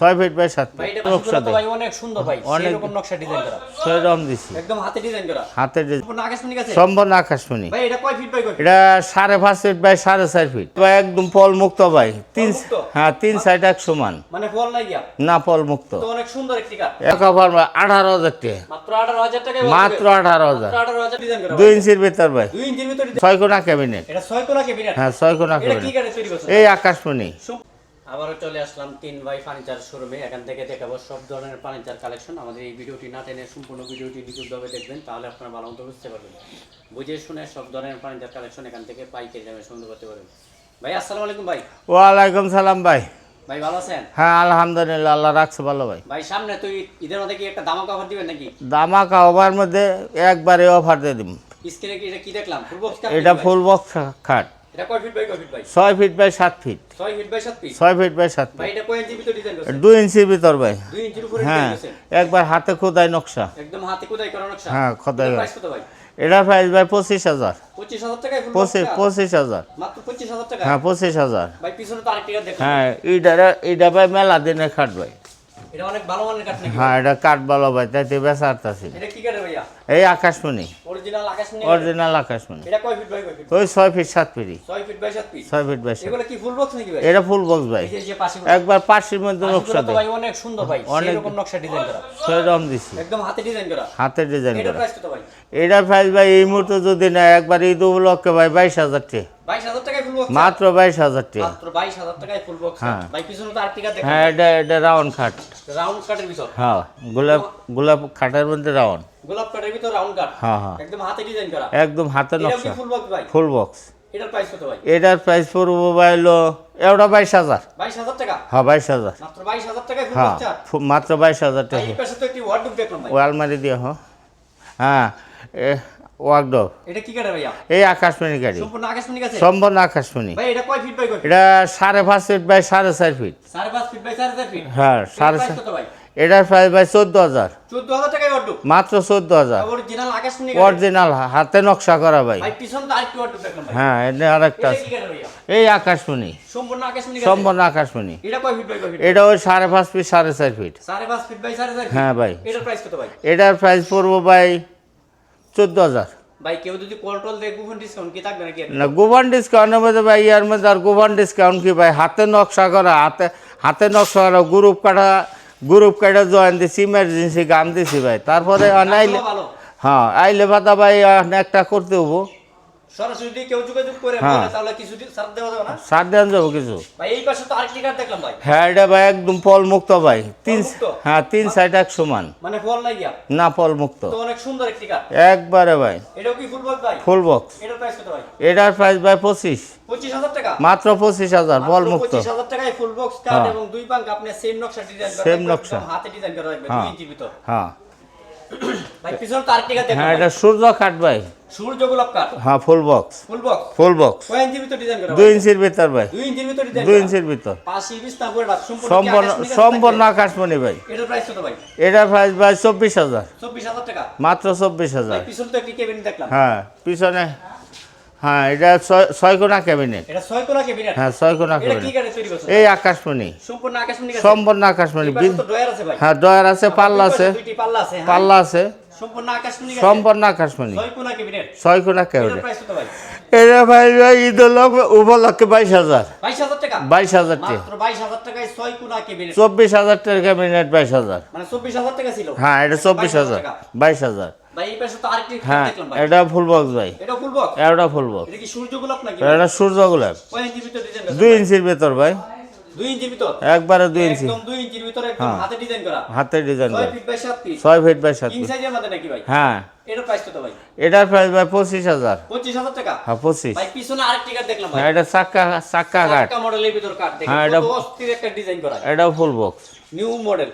ছয় feet by সাত ভাই ফিট। এটা নকশা ভাই অনেক সুন্দর ভাই অনেক- নকশা ডিজাইন করা। ছয়রকম দিছি। একদম হাতে ডিজাইন করা। হাতের ডিজাইন সম্পূর্ণ আকাশমণি ভাই এটা কয় ফিট বাই কয় এটা সাড়ে পাঁচ ফিট বাই সাড়ে চার ফিট। ভাই একদম পল মুক্ত ভাই। তিন হ্যাঁ তিন সাইড এক সমান। মানে ফল নাই গিয়া? না পল মুক্ত তো অনেক সুন্দর একটি কাঠ। এক আঠারো হাজার টাকা। মাত্র আঠারো হাজার টাকায় মাত্র আঠারো হাজার। আঠারো হাজার ডিজাইন করা দুই ইঞ্চির ভিতর ভাই। দুই ইঞ্চির ভিতরে ছয় কোনা ক্যাবিনেট এটা ছয় কোনা কেবিনেট হ্যাঁ ছয় কোনা এটা কি ক্যাবিনেট এই আকাশমণি। আবারও চলে আসলাম তিন বাই ফার্নিচার শোরুমে। এখান থেকে দেখাবো সব ধরনের ফার্নিচার কালেকশন। আমাদের এই ভিডিওটি না টেনে সম্পূর্ণ ভিডিওটি নিখুঁতভাবে দেখবেন তাহলে আপনারা ভালো মতো বুঝতে পারবেন। বুঝে শুনে সব ধরনের ফার্নিচার কালেকশন এখান থেকে পাইকারি দামে সংগ্রহ করতে পারবেন। ভাই আসসালামু আলাইকুম ভাই। ওয়ালাইকুম সালাম ভাই। ভাই ভালো আছেন? হ্যাঁ আলহামদুলিল্লাহ আল্লাহ রাখছে ভালো ভাই। ভাই সামনে তুই ঈদের মধ্যে কি একটা দামা কভার দিবেন নাকি? দামাকা ওভার মধ্যে একবারে অফার দিয়ে দিম স্ক্রিনে কি এটা কি দেখলাম? ফুল বক্স এটা ফুল বক্স খাট এটা ছয় ফিট বাই সাত ফিট ছয় ফিট বাই সাত ফিট ছয় ফিট বাই সাত ফিট এটা দুই ইঞ্চির ভিতর ভাই। হ্যাঁ একবার হাতে খোদাই নকশা। একদম হাতে কোদাই করা নকশা? হ্যাঁ, খোদাই এটা প্রাইস ভাই? পঁচিশ হাজার। পঁচিশ হাজার হ্যাঁ পঁচিশ হাজার। হ্যাঁ এইটা এইটা ভাই মেলা দিনে খাট ভাই। এটা অনেক ভালো মানের কাঠ নাকি হ্যাঁ এটা কাঠ ভালো ভাই তাইতে বেচা আরতাছি এটা কি কাঠের ভাইয়া? এই আকাশমণি। অরিজিনাল আকাশমণি অরিজিনাল আকাশমণি। এটা কয় ফিট বাই কয় ফিট ওই ছয় ফিট সাত ফিটই ছয় ফিট বাই সাত ফিট ছয় ফিট বাই সাত এগুলো কি ফুল বক্স নাকি ভাই? এটা ফুল বক্স ভাই। এই যে- পাশে একবার পাশের মধ্যে নকশা তো দেয়। ভাই অনেক সুন্দর ভাই এরকম নকশা ডিজাইন করা। দিছি। একদম হাতে ডিজাইন করা। হাতের ডিজাইন এটা প্রাইস কত ভাই? এটার প্রাইস ভাই এই মুহূর্তে যদি না একবার ঈদ উপলক্ষে ভাই বাইশ হাজার টাকা। বাইশ হাজার টাকায় ফুল বক্স মাত্র বাইশ হাজার টাকা। মাত্র বাইশ হাজার টাকায় ফুল বক্স হ্যাঁ। ভাই পিছনে তো আরেকটি কাঠ দেখুন। হ্যাঁ এটা এটা রাউন্ড খাট রাউন্ড কাঠের ভিতর। হ্যাঁ গোলাপ গোলাপ খাটের মধ্যে রাউন্ড গোলাপ কাঠের ভিতর রাউন্ড কাঠ হ্যাঁ হ্যাঁ। একদম হাতে ডিজাইন করা। একদম কি নকশা। ফুল বক্স ভাই? ফুল বক্স এটার প্রাইস কত ভাই? এটার প্রাইস পড়ব এটা বাইশ হাজার। বাইশ হাজার টাকা? হ্যাঁ বাইশ হাজার। মাত্র বাইশ হাজার টাকায় হ্যাঁ মাত্র বাইশ হাজার টাকা। এই পাশে তো একটি ওয়ার্ডরোব দেখলাম ভাই। ও আলমারি দিয়ে হ হ্যাঁ ওয়াকডোর এটা কি কাঠের ভাইয়া? এই আকাশমণি গাড়ি। সম্পূর্ণ আকাশমণি কাছে সম্পূর্ণ আকাশমণি। ভাই এটা কয় ফিট বাই কয় এটা সাড়ে পাঁচ ফিট বাই সাড়ে চার ফিট সাড়ে পাঁচ ফিট বাই সাড়ে চার ফিট হ্যাঁ সাড়ে চার এটার প্রাইস ভাই চোদ্দ হাজার। মাত্র চোদ্দ হাজার। অরিজিনাল হাতে নকশা করা ভাই। হ্যাঁ এটা কাঠের ভাইয়া? এই আকাশমণি। সম্পূর্ণ আকাশমণি এটা ওই সাড়ে পাঁচ ফিট সাড়ে চার ফিট হ্যাঁ ভাই। এটার প্রাইস পড়ব ভাই চোদ্দ হাজার। ভাই কেউ যদি কল দেয় কুপন ডিসকাউন্ট কি থাকবে নাকি না গোভান ডিসকাউন্টের মধ্যে ভাই ইয়ার মধ্যে আর ডিসকাউন্ট কি ভাই? হাতে নকশা করা হাতে হাতে নকশা করা গ্রুপ কাটা গ্রুপ কাটা জয়েন দিছি ইমার্জেন্সি গান দিছি ভাই। তারপরে আইলে হ্যাঁ আইলে ভাতা ভাই একটা করতে হব। সরাসরি কেউ যোগাযোগ করে হ্যাঁ। তাহলে কিছু ছাড় দেওয়া যাবে না? সার দেন যাব কিছু। ভাই এই পাশে তো আরেকটি কাঠ দেখলাম ভাই। হ্যাঁ এটা ভাই একদম পল মুক্ত ভাই। তিন হ্যাঁ তিন সাইড এক সমান মানে ফল নাই গিয়া না পল মুক্ত তো অনেক সুন্দর একটি কাঠ একবারে ভাই। এটাও কি ফুল বক্স ভাই? ফুল বক্স এটার প্রাইস কত ভাই? এটার প্রাইস ভাই পঁচিশ। পঁচিশ হাজার টাকা? মাত্র পঁচিশ হাজার পল মুক্ত পঁচিশ হাজার টাকায় ফুল বক্স কাঠ হ্যাঁ। এবং দুই পাঙ্ক আপনি সেম নকশা ডিজাইন করা Same নকশা। হাতে ডিজাইন করা রাখবেন হ্যাঁ। ইঞ্চির ভিতর। হ্যাঁ। ভাই পিছনে তো আরেকটি কাঠ দেখলাম হ্যাঁ এটা সূর্য কাঠ ভাই। সূর্য গোলাপ কাঠ? হ্যাঁ full box full box full box কয় ইঞ্চির ভিতর ডিজাইন করা দুই ইঞ্চির ভিতর ভাই। দুই ইঞ্চির ভিতর ডিজাইন দুই ইঞ্চির ভিতর। পাশে বিস্তার করে সম্পূর্ণ সম্পূর্ণ আকাশমণি ভাই। এটার প্রাইস কত ভাই? এটার প্রাইস টাকা? মাত্র চব্বিশ হাজার। ভাই পিছনে তো একটি কেবিন দেখলাম। হ্যাঁ পিছনে হ্যাঁ এটা ছয় কোনা ক্যাবিনেট এটা ছয় কোনা কেবিনেট হ্যাঁ ছয় কোনা ক্যাবিনেট এই আকাশমণি। সম্পূর্ণ আকাশমণি কাঠ সম্পূর্ণ আকাশমণি। এই ড্রয়ার আছে ভাই। হ্যাঁ ডয়ার আছে পাল্লা আছে। পাল্লা আছে হ্যাঁ। পাল্লা আছে। সম্পূর্ণ আকাশমণি। ছয় কোনা ক্যাবিনেট এটা ভাই ভাই ঈদ উপলক্ষে বাইশ হাজার। বাইশ হাজার টাকা? কেবিনেট চব্বিশ হাজার টাকা ক্যাবিনেট বাইশ হাজার। মানে হ্যাঁ এটা চব্বিশ হাজার। বাইশ হাজার। হ্যাঁ এটা ফুল বক্স ভাই। এটা ফুল বক্স এটা সূর্য গোলাপ দুই ইঞ্চির ভেতর ভাই। একবারে দুই ইঞ্চি। হ্যাঁ। হাতে ডিজাইন করা। ছয় ফিট বাই সাত ফিট হ্যাঁ। এটার প্রাইস ভাই? পঁচিশ হাজার। পঁচিশ হ্যাঁ হ্যাঁ এটা চাক্কা কাঠ হ্যাঁ, কত এটা- করা। এটাও ফুল বক্স নিউ মডেল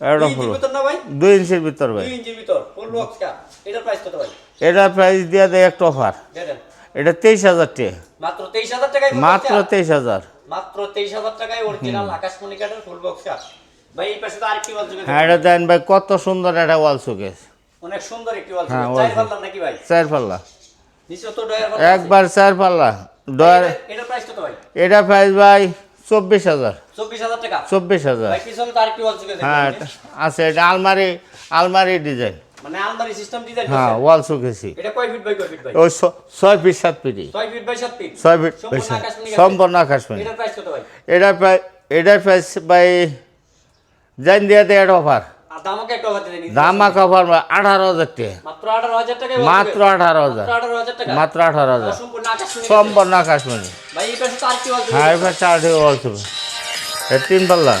এটা দুই ফুল ইঞ্চির ভিতর দুই ইঞ্চির ভাই। এটার প্রাইস দিয়ে দেয় একটা অফার এটা তেইশ হাজার টাকা মাত্র তেইশ হাজার। মাত্র তেইশ হাজার টাকায় অরিজিনাল আকাশমণি কাঠের ফুল বক্স ভাই এই পাশে তো আরেকটি ওয়াল হ্যাঁ এটা দেন ভাই কত সুন্দর একটা ওয়াল শোকেস অনেক সুন্দর একটি ওয়াল হ্যাঁ, চার পাল্লা নাকি ভাই? চার পাল্লা। নিচে তো ডয়ার একবার চার পাল্লা। ডয়ার এটার প্রাইস কত ভাই? এটা প্রাইস ভাই চব্বিশ হাজার। চব্বিশ হাজার হ্যাঁ আছে এটা আলমারি আলমারি ডিজাইন মানে আলমারি সিস্টেম ডিজাইন হ্যাঁ ওয়াল শুকেছি এটা কয় ফিট বাই কয় ফিট ভাই? ওই ছ- ছয় ফিট সাত ফিটি ছয় ফিট বাই সাত ফিট ছয় ফিট সম্পূর্ণ বেশি আকাশমণি গাছ। সম্পূর্ণ আকাশমণি। এটার প্রাইস কত ভাই? এটার প্রায় এটার প্রাইস বাই জান দিয়ে দেয় অফার দামা আঠারো হাজার টাকা। মাত্র আঠারো হাজার মাত্র আঠারো হাজার। সম্পূর্ণ আকাশমণি হ্যাঁ এবার চারটি তিন পাল্লা